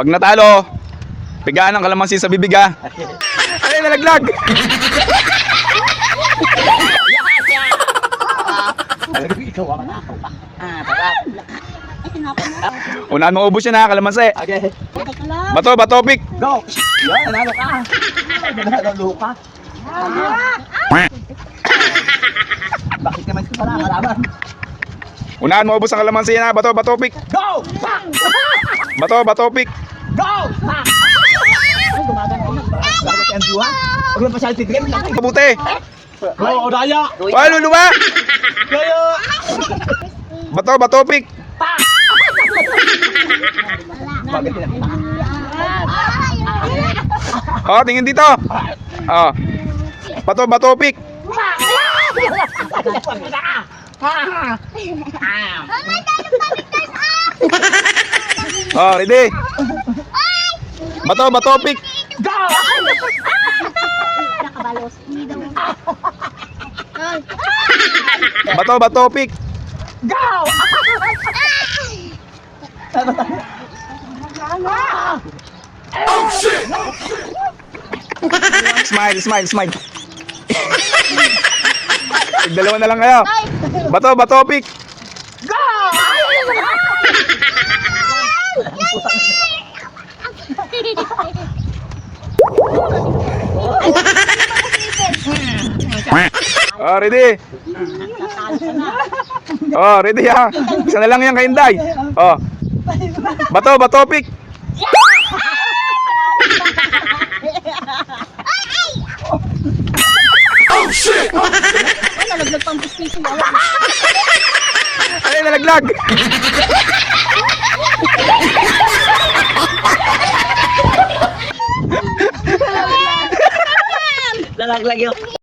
Pag natalo, pigaan ng kalamansi sa bibiga. Ay, nalaglag! Ang. Unahan mo ubos yan ha, kalamansi. Okay. Bato, bato, pick. Go! Yan, nanalo ka. Nanalo ka. Bakit naman ito pala kalaban? Unahan mo ubos ang kalamansi yan ha. Bato, bato, pick. Go! Pak! Bato, bato, pick. Go! Pak! Ay, gumagan ko. Bakit ang buha? Huwag lang pa siya titigim. Kabuti. Go, Odaya! Ay, luluwa! Kaya! Bato, bato, pick. Bakit yan? Oh, tingin dito. Oh. Bato, bato, pick. Oh, ready? Bato, bato, pick. Nakabalos. Hindi daw. Bato, bato, pick. Smile, smile, smile. Dalawa na lang kayo. Bato, bato, pick. Oh, ready? Oh, ready ha? Isa na lang yan kay Inday. Oh. Bato, bato, pick. Ay, nalaglag pang. Ay, nalaglag. Lalaglag yun.